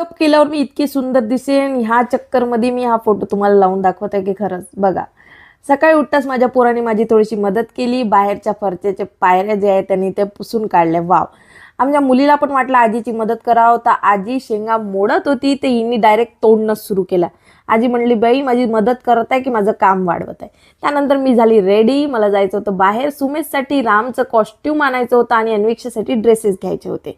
Makeup केल्यावर मी इतकी सुंदर दिसेन. ह्या चक्करमध्ये मी हा फोटो तुम्हाला लावून दाखवत आहे की खरंच. बघा सकाळी उठताच माझ्या पोराने माझी थोडीशी मदत केली. बाहेरच्या फरच्याच्या पायऱ्या ज्या आहेत त्यांनी ते पुसून काढल्या वाव. आमच्या मुलीला पण वाटलं आजीची मदत करावं. तर आजी शेंगा मोडत होती. ते हिने डायरेक्ट तोडणंच सुरू केलं. आजी म्हणली बाई माझी मदत करत आहे की माझं काम वाढवत आहे? त्यानंतर मी झाली रेडी मला जायचं होतं बाहेर. सुमेशसाठी रामचं कॉस्ट्यूम आणायचं होतं आणि अन्वेक्षासाठी ड्रेसेस घ्यायचे होते.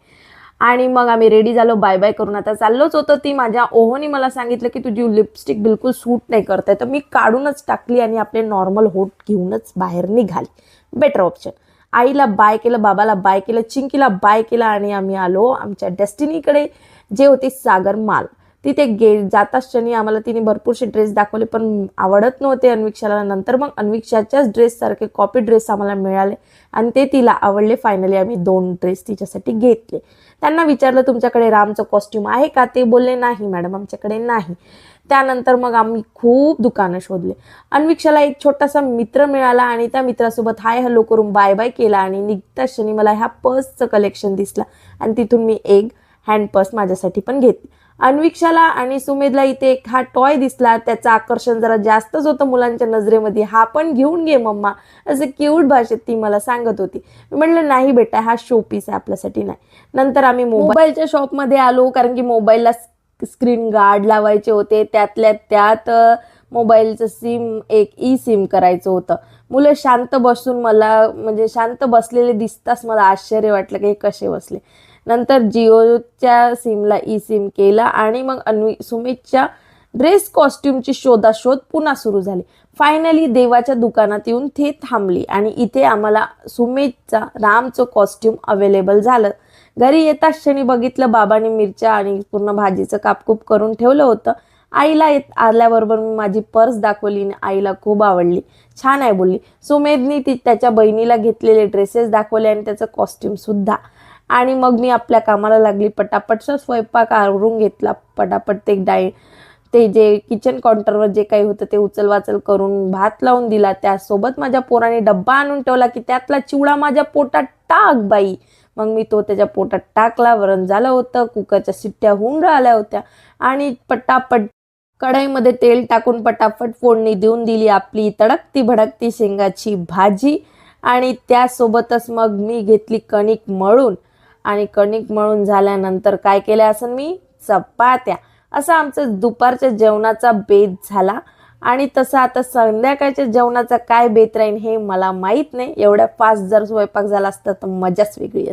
आणि मग आम्ही रेडी झालो बाय बाय करून आता चाललोच होतं. ती माझ्या ओहोनी मला सांगितलं की तुझी लिपस्टिक बिलकुल सूट नाही करत आहे तर मी काढूनच टाकली आणि आपले नॉर्मल होट घेऊनच बाहेर निघाली. बेटर ऑप्शन आईला बाय केलं बाबाला बाय केलं चिंकीला बाय केलं आणि आम्ही आलो आमच्या डेस्टिनीकडे जे होते सागर माल तिथे गे जाताच क्षणी आम्हाला तिने भरपूरसे ड्रेस दाखवले पण आवडत नव्हते अन्विक्षाला. नंतर मग अन्विक्षाच्याच ड्रेससारखे कॉपी ड्रेस आम्हाला मिळाले आणि ते तिला आवडले. फायनली आम्ही दोन ड्रेस तिच्यासाठी घेतले. त्यांना विचारलं तुमच्याकडे रामचं कॉस्ट्युम आहे का? ते बोलले नाही मॅडम आमच्याकडे नाही. त्यानंतर मग आम्ही खूप दुकानं शोधले. अन्विक्षाला एक छोटासा मित्र मिळाला आणि त्या मित्रासोबत हाय हॅलो करून बाय बाय केला आणि निघता क्षणी मला ह्या पर्सचं कलेक्शन दिसलं. आणि तिथून मी एक हँडपर्स माझ्यासाठी पण घेतली. अन्विक्षाला आणि सुमेधला इथे एक हा टॉय दिसला. त्याचं आकर्षण जरा जास्तच होतं मुलांच्या नजरेमध्ये. हा पण घेऊन घे मम्मा. असं क्यूट भाषेत ती मला सांगत होती. मी म्हटलं नाही बेटा हा शो पीस आहे आपल्यासाठी नाही. नंतर आम्ही मोबाईलच्या शॉपमध्ये आलो कारण की मोबाईलला स्क्रीन गार्ड लावायचे होते. त्यातल्या त्यात मोबाईलचं सिम एक ई सिम करायचं होतं. मुलं शांत बसून मला म्हणजे शांत बसलेले दिसताच मला आश्चर्य वाटलं की हे कसे बसले. नंतर जिओच्या सिमला ई सिम केला आणि मग अन्वी सुमितच्या ड्रेस कॉस्ट्युमची शोधाशोध पुन्हा सुरू झाली. फायनली देवाच्या दुकानात येऊन ते थांबली आणि इथे आम्हाला सुमितचा रामचं कॉस्ट्युम अवेलेबल झालं. घरी येताच क्षणी बघितलं बाबाने मिरच्या आणि पूर्ण भाजीचं कापकूप करून ठेवलं होतं. आईला येत आल्याबरोबर मी माझी पर्स दाखवली आणि आईला खूप आवडली. छान आहे बोलली. सुमेधनी ती त्याच्या बहिणीला घेतलेले ड्रेसेस दाखवले आणि त्याचं कॉस्ट्युमसुद्धा आणि मग मी आपल्या कामाला लागली पटापटचा स्वयंपाक आवरून घेतला. पटापट ते डाय ते जे किचन काउंटरवर जे काही होतं ते उचलवाचल करून भात लावून दिला. त्यासोबत माझ्या पोराने डब्बा आणून ठेवला की त्यातला चिवडा माझ्या पोटात टाक बाई. मग मी तो त्याच्या पोटात टाकला वरण झालं होतं कुकरच्या सिट्ट्या होऊन राहिल्या होत्या आणि पटापट कढईमध्ये तेल टाकून पटापट फोडणी देऊन दिली आपली तडकती भडकती शेंगाची भाजी आणि त्यासोबतच मग मी घेतली कणिक मळून. आणि कणिक मळून झाल्यानंतर काय केलं असं मी चपात्या. असा आमचं दुपारच्या जेवणाचा बेत झाला. आणि तसं आता संध्याकाळच्या जेवणाचा काय बेत राहील हे मला माहीत नाही. एवढ्या फास्ट जर स्वयंपाक झाला असता तर मजाच वेगळी असते.